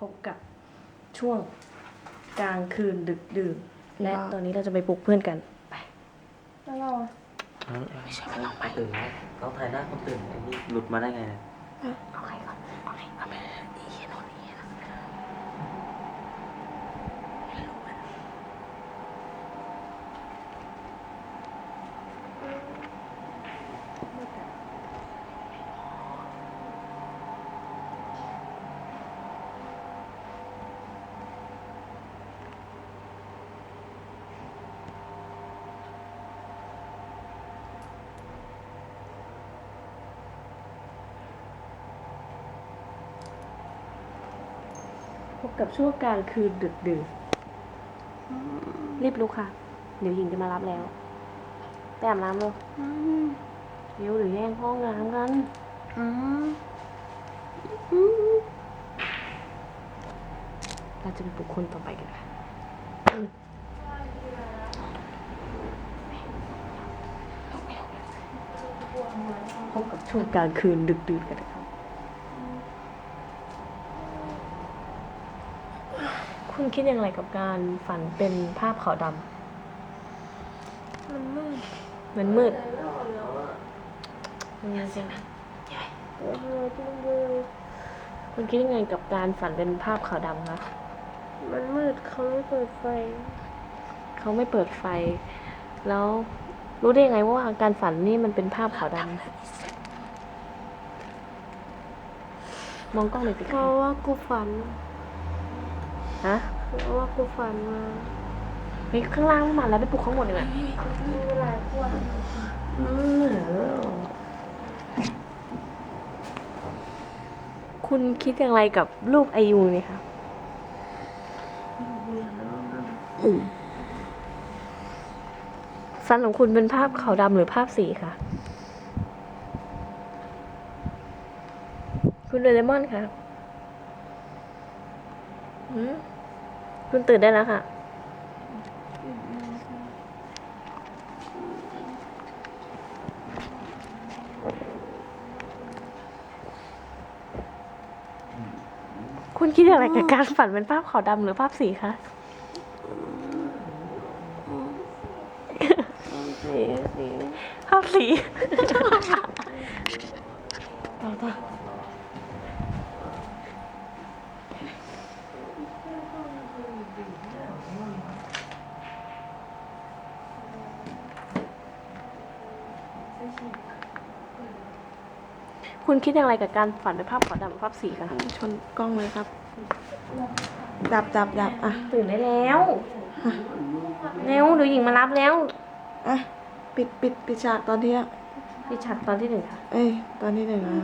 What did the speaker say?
พบกับช่วงกลางคืนดึกดื่นและว้าวตอนนี้เราจะไปปลุกเพื่อนกันไปแล้วเราอะไม่ใช่ไม่ต้องไปตื่นแล้วเราถ่ายหน้าคนตื่นไอ้นี่หลุดมาได้ไงเนี่ยเอาใครก่อนเอาใครก่อนอีเหี้ยโน่นอีเหี้ยนั่นไม่รู้มัน พบกับช่วงกลางคืนดึกดื่นรีบลุกค่ะ เดี๋ยวหญิงจะมารับแล้วไปอาบน้ำเลยอืมเดี๋ยวหรือแย่งห้องน้ำกันอืมเราจะไปปลุกคนต่อไปกันค่ะพบกับช่วงกลางคืนดึกดื่นกันนะครับ คุณคิดอย่างไรกับการฝันเป็นภาพขาวดมันมืดำมันมืดมันจริงเออจังเลยคุณคิดยังไงกับการฝันเป็นภาพขาวดำคะมันมืดเขาไม่เปิดไฟ เขาไม่เปิดไฟ แล้วรู้ได้ยังไงว่าการฝันนี่มันเป็นภาพขาวดำมองกล้องหน่อยสิเพคะ ราะว่ากูฝัน ฮะเพราะว่ากูฝันมาเฮ้ยข้างล่างไม่มาแล้วไปปลุกข้างบนเลยนะมีหลายขวดคุณคิดอย่างไรกับรูปไอยูนี่คะฟันของคุณเป็นภาพขาวดำหรือภาพสีคะคุณเดเรมอนคะหืม คุณตื่นได้แล้วค่ะ คุณคิดอะไรกับการฝันเป็นภาพขาวดำหรือภาพสีคะสีสีภาพสี คุณคิดอย่างไรกับการฝันเป็นภาพขาวดำหรือภาพสีคะชนกล้องเลยครับ ดับดับดับอะตื่นได้แล้วเร็วเดี๋ยวหญิงมารับแล้วอะปิดปิดปิดฉากตอนที่อะดิฉันตอนที่หนึ่งค่ะ เอ้ยตอนที่หนึ่งนะ